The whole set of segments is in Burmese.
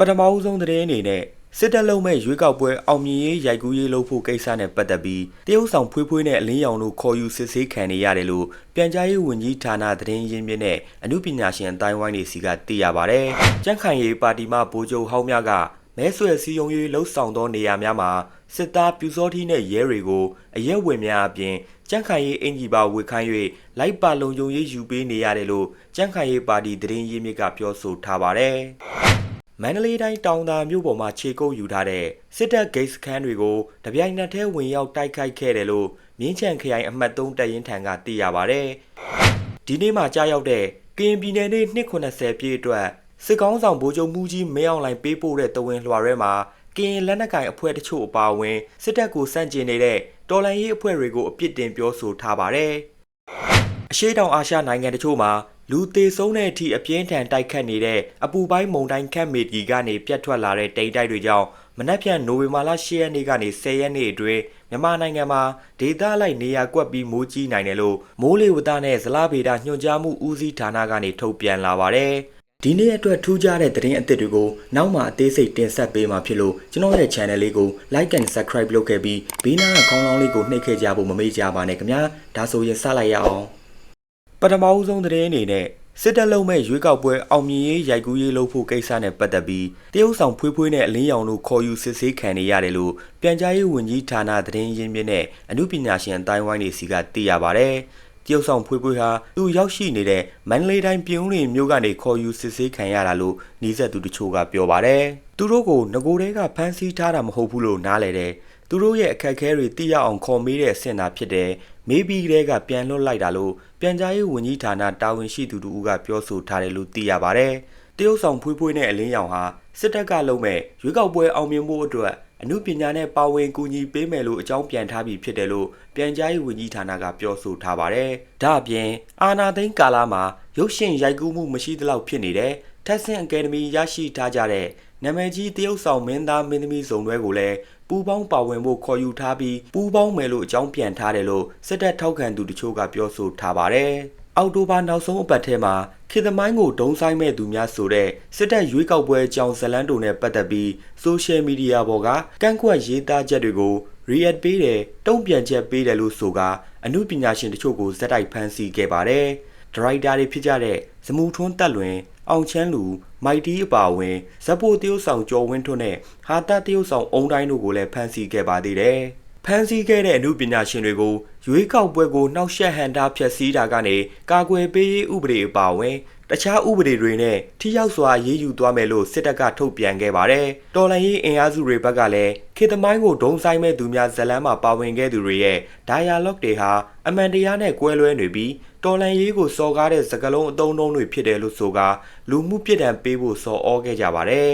ပထမအဦးဆုံးသတင်းအနေနဲ့စစ်တပ်လုံးမဲ့ရွေးကောက်ပွဲအောင်မြင်ရေးရိုက်ကူးရေးလုပ်ဖို့ကိစ္စနဲ့ပတ်သက်ပြီးတရုတ်ဆောင်ဖွေးဖွေးနဲ့အလင်းရောင်တို့ခေါ်ယူစစ်ဆေးခံနေရတယ်လို့ပြန်ကြားရေးဝန်ကြီးဌာနသတင်းရင်းမြစ်နဲ့အမှုပညာရှင်အတိုင်းဝိုင်းတွေစီကသိရပါဗျ။ကြန့်ခိုင်ရေးပါတီမှဗိုလ်ချုပ်ဟောင်းများကမဲဆွယ်စည်းရုံးရေးလှုပ်ဆောင်သောနေရာများမှာစစ်သားပြူစောထီးနဲ့ရဲတွေကိုအရက်ဝင်များအပြင်ကြန့်ခိုင်ရေးအင်ဂျီပါဝေခိုင်း၍လိုက်ပါလုံခြုံရေးယူပေးနေရတယ်လို့ကြန့်ခိုင်ရေးပါတီသတင်းရင်းမြစ်ကပြောဆိုထားပါတယ်။ မန္တလေးတိုင်းတောင်သာမြို့ပေါ်မှာခြေကုပ်ယူထားတဲ့စစ်တပ်ဂိတ်စခန်းတွေကိုတပြိုင်နက်တည်းဝင်ရောက်တိုက်ခိုက်ခဲ့တယ်လို့မြင်းချံခရိုင်အမှတ်3တပ်ရင်းထံကသိရပါဗျ။ဒီနေ့မှကြားရောက်တဲ့ကရင်ပြည်နယ်နေ့290ပြည့်အတွက်စစ်ကောင်းဆောင်ဗိုလ်ချုပ်မူကြီးမင်းအောင်လှိုင်ပေးပို့တဲ့တဝင်းလွှာရဲမှာကရင်လက်နက်ကိုင်အဖွဲ့တချို့အပါအဝင်စစ်တပ်ကိုစန့်ကျင်နေတဲ့တော်လှန်ရေးအဖွဲ့တွေကိုအပြစ်တင်ပြောဆိုထားပါတယ်။အရှိတောင်အာရှနိုင်ငံတချို့မှာ လူသေးဆုံးတဲ့အထိအပြင်းထန်တိုက်ခတ်နေတဲ့အပူပိုင်းမုန်တိုင်းခတ်မေတီကနေပြတ်ထွက်လာတဲ့တိမ်တိုက်တွေကြောင့်မနက်ဖြန်နိုဝင်ဘာလ10ရက်နေ့ကနေ10ရက်နေ့အတွင်းမြန်မာနိုင်ငံမှာဒေသလိုက်နေရာကွက်ပြီးမိုးကြီးနိုင်တယ်လို့မိုးလေဝသနဲ့ဇလဗေဒညွှန်ကြားမှုဦးစီးဌာနကနေထုတ်ပြန်လာပါတယ်။ဒီနေ့အတွက်ထူးခြားတဲ့သတင်းအသစ်တွေကိုနောက်မှအသေးစိတ်တင်ဆက်ပေးမှာဖြစ်လို့ကျွန်တော်ရဲ့ channel လေးကို like and subscribe လုပ်ခဲ့ပြီးဘေးနားကခေါင်းလောင်းလေးကိုနှိပ်ခဲ့ကြဖို့မမေ့ကြပါနဲ့ခင်ဗျာဒါဆိုရင်စလိုက်ရအောင် ပထမအဦးဆုံးသတင်းအနေနဲ့စစ်တပ်လုံးမဲ့ရွေးကောက်ပွဲအောင်မြင်ရေးရိုက်ကူးရေးလုပ်ဖို့ကိစ္စနဲ့ပတ်သက်ပြီးတရုတ်ဆောင်ဖွေးဖွေးနဲ့အလင်းရောင်တို့ခေါ်ယူစစ်ဆေးခံနေရတယ်လို့ပြန်ကြားရေးဝန်ကြီးဌာနသတင်းရင်းမြစ်နဲ့အမှုပညာရှင်အတိုင်းဝိုင်းတွေစီကသိရပါဗျ။တရုတ်ဆောင်ဖွေးဖွေးဟာသူရောက်ရှိနေတဲ့မန္တလေးတိုင်းပြည်ဦးလွင်မြို့ကနေခေါ်ယူစစ်ဆေးခံရတာလို့နှီးဆက်သူတချို့ကပြောပါတယ်။သူတို့ကိုငကိုယ်တည်းကဖမ်းဆီးထားတာမဟုတ်ဘူးလို့နားလည်တယ်။ သူတို့ရဲ့အခက်အခဲတွေသိရအောင်ခေါ်မေးတဲ့အဆင့်သာဖြစ်တယ်။မေးပြီးကလေးကပြန်လွတ်လိုက်တာလို့ပြန်ကြားရေးဝန်ကြီးဌာနတာဝန်ရှိသူတို့ကပြောဆိုထားတယ်လို့သိရပါဗျ။တရုတ်ဆောင်ဖွေးဖွေးနဲ့အလင်းရောင်ဟာစစ်တပ်ကလုံးမဲ့ရွေးကောက်ပွဲအောင်မြင်မှုအတွက်အမှုပညာနဲ့ပါဝင်ကူညီပေးမယ်လို့အကြောင်းပြန်ထားပြီးဖြစ်တယ်လို့ပြန်ကြားရေးဝန်ကြီးဌာနကပြောဆိုထားပါတယ်။ဒါ့အပြင်အာနာသိန်းကာလာမှာရုပ်ရှင်ရိုက်ကူးမှုမရှိသလောက်ဖြစ်နေတဲ့ထက်ဆင့်အကယ်ဒမီရရှိထားကြတဲ့ နာမည်ကြီးတရုတ်ဆောင်မင်းသားမင်းသမီးစုံတွဲကိုလည်းပူပေါင်းပါဝင်ဖို့ခေါ်ယူထားပြီးပူပေါင်းမယ်လို့အကြောင်းပြန်ထားတယ်လို့စစ်တပ်ထောက်ခံသူတချို့ကပြောဆိုထားပါတယ်။အောက်တိုဘာနောက်ဆုံးအပတ်ထဲမှာခေတ်သမိုင်းကိုဒုံဆိုင်မဲ့သူများဆိုတဲ့စစ်တပ်ရွေးကောက်ပွဲအကြောင်းဇတ်လန်းတုံနဲ့ပတ်သက်ပြီးဆိုရှယ်မီဒီယာပေါ်ကကန့်ကွက်ရေးသားချက်တွေကို react ပေးတယ်တုံ့ပြန်ချက်ပေးတယ်လို့ဆိုကအမှုပညာရှင်တချို့ကိုဇက်တိုက်ဖမ်းဆီးခဲ့ပါတယ်။ ဒရိုက်တာတွေဖြစ်ကြတဲ့ဇမူထွန်းတက်လွင်အောင်ချမ်းလူမိုက်တီးအပါအဝင်ဇက်ပိုတရုတ်ဆောင်ကျော်ဝင်းထွန်းနဲ့ဟာတတရုတ်ဆောင်အုံတိုင်းတို့ကိုလည်းဖမ်းဆီးခဲ့ပါသေးတယ်။ဖမ်းဆီးခဲ့တဲ့အမှုပညာရှင်တွေကိုရွေးကောက်ပွဲကိုနှောက်ယှက်ဟန်တာဖျက်ဆီးတာကနေကာကွယ်ပေးရေးဥပဒေအပါအဝင်တခြားဥပဒေတွေနဲ့ထိရောက်စွာရေးယူသွားမယ်လို့စစ်တပ်ကထုတ်ပြန်ခဲ့ပါတယ်။တော်လှန်ရေးအင်အားစုတွေဘက်ကလည်းခေတ်သမိုင်းကိုဒုံဆိုင်မဲ့သူများဇလန်းမှာပါဝင်ခဲ့သူတွေရဲ့ dialogue တွေဟာအမှန်တရားနဲ့ကွဲလွဲနေပြီး တော်လှန်ရေးကိုစော်ကားတဲ့စကားလုံးအုံလုံးတွေဖြစ်တယ်လို့ဆိုကာလူမှုပြစ်ဒဏ်ပေးဖို့စော်ဩခဲ့ကြပါတယ်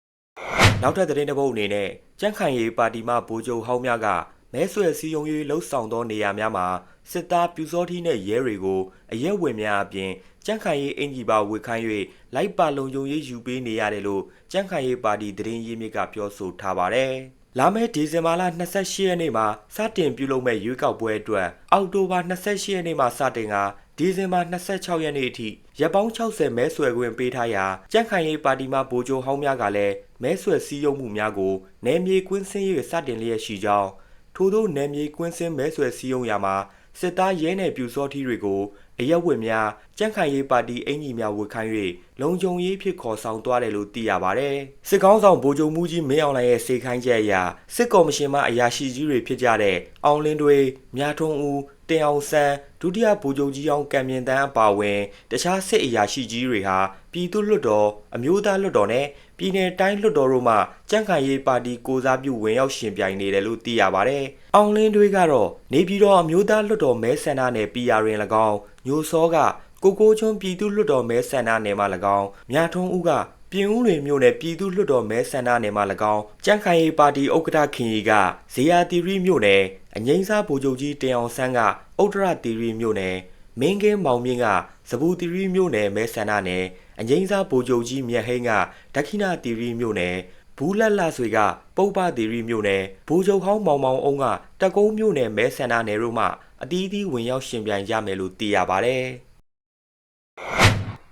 ။နောက်ထပ်သတင်းတစ်ပုဒ်အနေနဲ့ကြန့်ခိုင်ရေးပါတီမှဗိုလ်ချုပ်ဟောင်းများကမဲဆွယ်စည်းရုံးရေးလှုပ်ဆောင်သောနေရာများမှာစစ်သားပြူစောထီးနဲ့ရဲတွေကိုအရက်ဝင်များအပြင်ကြန့်ခိုင်ရေးအင်ဂျီပါဝေခိုင်း၍လိုက်ပါလုံခြုံရေးယူပေးနေရတယ်လို့ကြန့်ခိုင်ရေးပါတီသတင်းရင်းမြစ်ကပြောဆိုထားပါတယ်။ လာမယ့်ဒီဇင်ဘာလ28ရက်နေ့မှာစတင်ပြုလုပ်မဲ့ရွေးကောက်ပွဲအတွက်အောက်တိုဘာ28ရက်နေ့မှာစတင်ကဒီဇင်ဘာ26ရက်နေ့အထိရက်ပေါင်း60မဲဆွယ်ခွင့်ပေးထားရာကြန့်ခိုင်ရေးပါတီမှဗိုလ်ချုပ်ဟောင်းများကလည်းမဲဆွယ်စည်းရုံးမှုများကိုနယ်မြေကွင်းစင်း၍စတင်လျက်ရှိကြောင်းထို့သောနယ်မြေကွင်းစင်းမဲဆွယ်စည်းရုံးရာမှာစစ်သားရဲနယ်ပြူစောထီးတွေကို အရက်ဝတ်များကြန့်ခိုင်ရေးပါတီအင်ကြီးများဝတ်ခိုင်း၍လုံခြုံရေးဖြစ်ခေါ်ဆောင်သွားတယ်လို့သိရပါဗျ။စစ်ကောင်းဆောင်ဗိုလ်ချုပ်မူကြီးမင်းအောင်လှိုင်ရဲ့စေခိုင်းချက်အရစစ်ကော်မရှင်မှအရာရှိကြီးတွေဖြစ်ကြတဲ့အောင်လင်းတွေမြားထွန်းဦးတင်အောင်ဆန်းဒုတိယဗိုလ်ချုပ်ကြီးအောင်ကံမြင့်တန်းအပါအဝင်တခြားစစ်အရာရှိကြီးတွေဟာပြည်သူ့လွှတ်တော်အမျိုးသားလွှတ်တော်နဲ့ပြည်내တိုင်းလွှတ်တော်တို့မှကြန့်ခိုင်ရေးပါတီကိုစားပြုဝင်ရောက်ရှင်ပြိုင်နေတယ်လို့သိရပါဗျ။အောင်လင်းတွေကတော့နေပြည်တော်အမျိုးသားလွှတ်တော်မဲဆန္ဒနယ် PR ရင်၎င်းညိုစောကကိုကိုချွန်းပြည်သူ့လွှတ်တော်မဲဆန္ဒနယ်မှ၎င်းမြထွန်းဦးကပြင်ဦးလွင်မြို့နယ်ပြည်သူ့လွှတ်တော်မဲဆန္ဒနယ်မှ၎င်းကြန့်ခိုင်ရေးပါတီဥက္ကဋ္ဌခင်ရီကဇေယျတီရီမြို့နယ်အငိမ့်စားဗိုလ်ချုပ်ကြီးတင်အောင်ဆန်းကဥတ္တရတီရီမြို့နယ် မင်းကင်းမောင်မြင့်ကစပူတီရီမြို့နယ်မဲဆန္ဒနယ်အငိမ့်စားဗိုလ်ချုပ်ကြီးမြတ်ဟိန်းကဒက္ခိဏတီရီမြို့နယ်ဘူးလက်လက်ဆွေကပုပ္ပတီရီမြို့နယ်ဘိုးချုပ်ဟောင်းမောင်မောင်အုံးကတကုံးမြို့နယ်မဲဆန္ဒနယ်တို့မှအတီးသီးဝင်ရောက်ရှင်ပြိုင်ကြမယ်လို့သိရပါတယ်။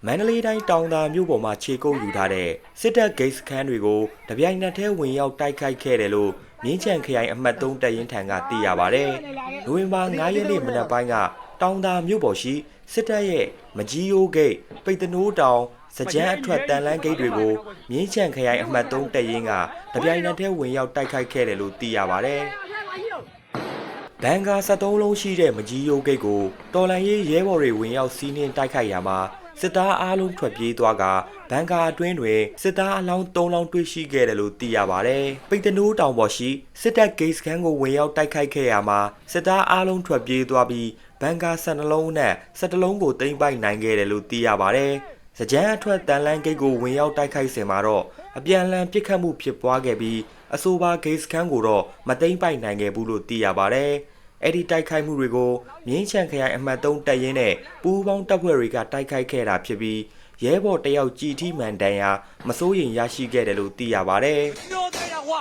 မန္တလေးတိုင်းတောင်သာမြို့ပေါ်မှာခြေကုပ်ယူထားတဲ့စစ်တပ်ဂိတ်စခန်းတွေကိုတပြိုင်နက်တည်းဝင်ရောက်တိုက်ခိုက်ခဲ့တယ်လို့မြင်းချံခရိုင်အမှတ်3တပ်ရင်းထံကသိရပါဗျ။နိုဝင်ဘာ9ရက်နေ့မနက်ပိုင်းက တောင်သာမြို့ပေါ်ရှိစစ်တပ်ရဲ့မကြီးယိုးဂိတ်ပိတ်တနိုးတောင်စကြမ်းအထွက်တန်လန်းဂိတ်တွေကိုမြင်းချံခရိုင်အမှတ်3တပ်ရင်းကတပြိုင်နက်တည်းဝင်ရောက်တိုက်ခိုက်ခဲ့တယ်လို့သိရပါဗျ။ဘန်ကာ73လုံးရှိတဲ့မကြီးယိုးဂိတ်ကိုတော်လန်ရေးရဲဘော်တွေဝင်ရောက်စီးနှင်းတိုက်ခိုက်ရာမှာ စစ်သားအားလုံးထွက်ပြေးသွားကဘန်ကာအတွင်းတွင်စစ်သားအလောင်း3လောင်းတွေ့ရှိခဲ့တယ်လို့သိရပါတယ်။ပိတ်တနိုးတောင်ပေါ်ရှိစစ်တပ်ဂိတ်စခန်းကိုဝင်ရောက်တိုက်ခိုက်ခဲ့ရာမှာစစ်သားအားလုံးထွက်ပြေးသွားပြီးဘန်ကာ12လုံးနဲ့17လုံးကိုတင်ပိုက်နိုင်ခဲ့တယ်လို့သိရပါတယ်။စကြမ်းအထွက်တန်လန်းဂိတ်ကိုဝင်ရောက်တိုက်ခိုက်စဉ်မှာတော့အပြန်အလှန်ပစ်ခတ်မှုဖြစ်ပွားခဲ့ပြီးအဆိုပါဂိတ်စခန်းကိုတော့မသိမ်းပိုက်နိုင်ခဲ့ဘူးလို့သိရပါတယ်။ အဲ့ဒီတိုက်ခိုက်မှုတွေကိုမြင်းချံခရိုင်အမှတ်3တပ်ရင်းနဲ့ပူးပေါင်းတပ်ဖွဲ့တွေကတိုက်ခိုက်ခဲ့တာဖြစ်ပြီးရဲဘော်တယောက်ကြည်ထီမှန်တန်ရာမစိုးရင်ရရှိခဲ့တယ်လို့သိရပါတယ် 没有带上话，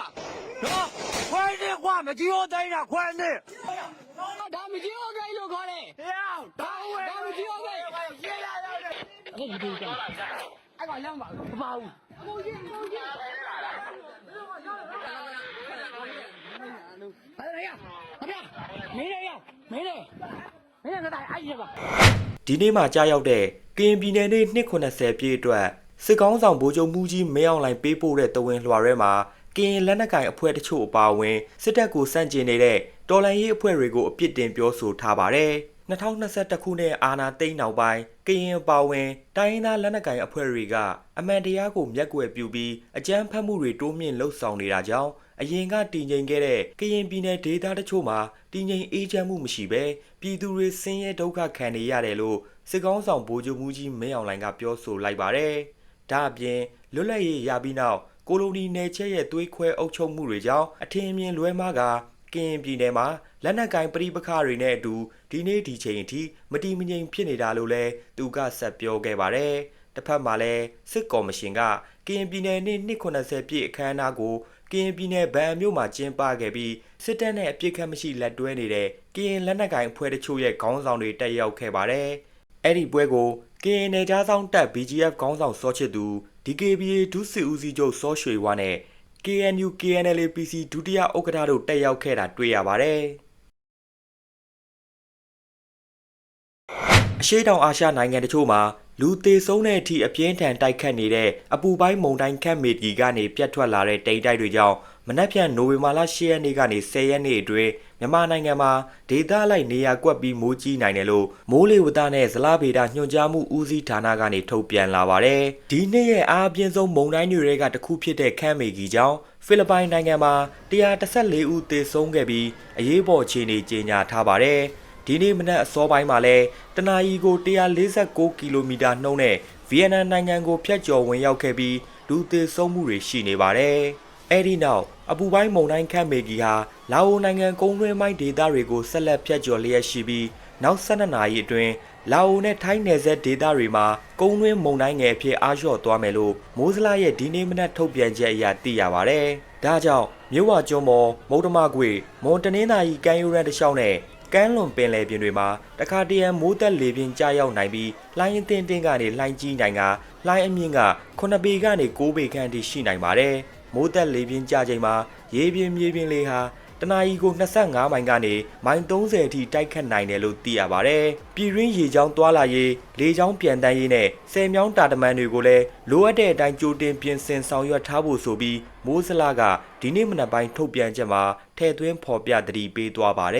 是吧？快点话没就要带上，快点！ဒါမကြီးဟုတ်ကဲ့လို့ခေါ်တယ် 呀，打我！ဒါမကြီးဟုတ်ကဲ့ 谢谢大家。 အဲ့ဒီဒီကအဲ့ကောင်လမ်းပါမပါဘူးအမိုးကြီးအမိုးကြီး ဘာလဲရဟဗျာမင်းလေရမင်းလေမင်းကတိုင်အဲ့ရပါ။ဒီနေ့မှကြာရောက်တဲ့ကရင်ပြည်နယ်နေ့290ပြည့်အတွက်စစ်ကောင်းဆောင်ဗိုလ်ချုပ်မှုကြီးမင်းအောင်လှိုင်ပေးပို့တဲ့တဝင်းလွှာရဲမှာကရင်လက်နက်ကိုင်အဖွဲ့တချို့အပါအဝင်စစ်တပ်ကိုစန့်ကျင်နေတဲ့တော်လှန်ရေးအဖွဲ့တွေကိုအပြစ်တင်ပြောဆိုထားပါတယ်။2021ခုနှစ်အာဏာသိမ်းနောက်ပိုင်းကရင်အပါအဝင်တိုင်းရင်းသားလက်နက်ကိုင်အဖွဲ့တွေကအမှန်တရားကိုမျက်ကွယ်ပြုပြီးအကြမ်းဖက်မှုတွေတိုးမြင့်လှုပ်ဆောင်နေတာကြောင့် အရင်ကတည်ငြိမ်ခဲ့တဲ့ကရင်ပြည်နယ်ဒေသတချို့မှာတည်ငြိမ်အေးချမ်းမှုမရှိဘဲပြည်သူတွေဆင်းရဲဒုက္ခခံနေရတယ်လို့စစ်ကောင်းဆောင်ဗိုလ်ချုပ်မှုကြီးမင်းအောင်လှိုင်ကပြောဆိုလိုက်ပါတယ်။ဒါအပြင်လွတ်လပ်ရေးရပြီးနောက်ကိုလိုနီနယ်ချဲ့ရဲ့သွေးခွဲအုပ်ချုပ်မှုတွေကြောင့်အထင်အမြင်လွဲမှားကကရင်ပြည်နယ်မှာလက်နက်ကင်ပဋိပက္ခတွေနဲ့အတူဒီနေ့ဒီချိန်အထိမတီမငြိမ်ဖြစ်နေတာလို့လည်းသူကဆက်ပြောခဲ့ပါတယ်။တစ်ဖက်မှာလည်းစစ်ကော်မရှင်ကက ရင်ပြည်နယ်နေ့290ပြည့်အခမ်းအနားကိုကရင်ပြည်နယ်ဗန်မြို့မှာကျင်းပခဲ့ပြီးစစ်တပ်နဲ့အပြစ်ခတ်မရှိလက်တွဲနေတဲ့ကရင်လက်နက်ကင်အဖွဲ့တချို့ရဲ့ခေါင်းဆောင်တွေတက်ရောက်ခဲ့ပါတယ်။အဲ့ဒီပွဲကိုကရင်နယ်ကြားဆောင်တပ် BGF ခေါင်းဆောင်စောချစ်သူ DKBA ဒုစစ်ဦးစီးချုပ်စောရွှေဝါနဲ့ KNU KNLA PC ဒုတိယဥက္ကဋ္ဌတို့တက်ရောက်ခဲ့တာတွေ့ရပါတယ်။အရှိတောင်အာရှနိုင်ငံတချို့မှာ လူသေးဆုံးတဲ့အထိအပြင်းထန်တိုက်ခတ်နေတဲ့အပူပိုင်းမုန်တိုင်းခတ်မေတီကနေပြတ်ထွက်လာတဲ့တိမ်တိုက်တွေကြောင့်မနက်ဖြန်နိုဝင်ဘာလ10ရက်နေ့ကနေ10ရက်နေ့အတွင်းမြန်မာနိုင်ငံမှာဒေသလိုက်နေရာကွက်ပြီးမိုးကြီးနိုင်တယ်လို့မိုးလေဝသနဲ့ဇလဗေဒညွှန်ကြားမှုဦးစီးဌာနကနေထုတ်ပြန်လာပါတယ်။ဒီနေ့ရဲ့အားအပြင်းဆုံးမုန်တိုင်းတွေကတစ်ခုဖြစ်တဲ့ခမ်းမေကြီးကြောင့်ဖိလစ်ပိုင်နိုင်ငံမှာ114ဦးသေဆုံးခဲ့ပြီးအရေးပေါ်အခြေအနေကြေညာထားပါတယ်။ ဒီနေ့မနက်အစောပိုင်းမှာလဲတနအီကို146ကီလိုမီတာနှုန်းနဲ့ဗီယက်နမ်နိုင်ငံကိုဖျက်ကျော်ဝင်ရောက်ခဲ့ပြီးလူသေဆုံးမှုတွေရှိနေပါတယ်။အဲဒီနောက်အပူပိုင်းမုန်တိုင်းခန့်မေဂီဟာလာအိုနိုင်ငံကုန်းတွင်းပိုင်းဒေသတွေကိုဆက်လက်ဖျက်ကျော်လျက်ရှိပြီးနောက်12နာရီအတွင်းလာအိုနဲ့ထိုင်းနယ်စပ်ဒေသတွေမှာကုန်းတွင်းမုန်တိုင်းငယ်အဖြစ်အားလျော့သွားမယ်လို့မိုးစလာရဲ့ဒီနေ့မနက်ထုတ်ပြန်ချက်အရသိရပါတယ်။ဒါကြောင့်မြို့ဝကျွန်းပေါ်မုတ်တမကွေမွန်တနင်္သာရီကမ်းရိုးတန်းတစ်လျှောက်နဲ့ ကမ်းလွန်ပင်လယ်ပြင်တွေမှာတခါတရံမိုးသက်လေပြင်းကြားရောက်နိုင်ပြီးလှိုင်းအသင်းတင်းကနေလှိုင်းကြီးနိုင်ကလှိုင်းအမြင့်က9ပေကနေ9ပေခန့်အထိရှိနိုင်ပါတယ်။မိုးသက်လေပြင်းကြားချိန်မှာရေပြင်းမြေပြင်းလေဟာတနအီကို25မိုင်ကနေမိုင်30အထိတိုက်ခတ်နိုင်တယ်လို့သိရပါတယ်။ပြည်ရင်းရေချောင်းတွာလာရေးလေချောင်းပြန်တန်းရေးနဲ့ဆယ်မြောင်းတာတမန်တွေကိုလည်းလိုအပ်တဲ့အတိုင်းကြိုတင်ပြင်ဆင်ဆောင်ရွက်ထားဖို့ဆိုပြီးမိုးစလာကဒီနေ့မနက်ပိုင်းထုတ်ပြန်ချက်မှာထည့်သွင်းဖော်ပြသတိပေးသွားပါတ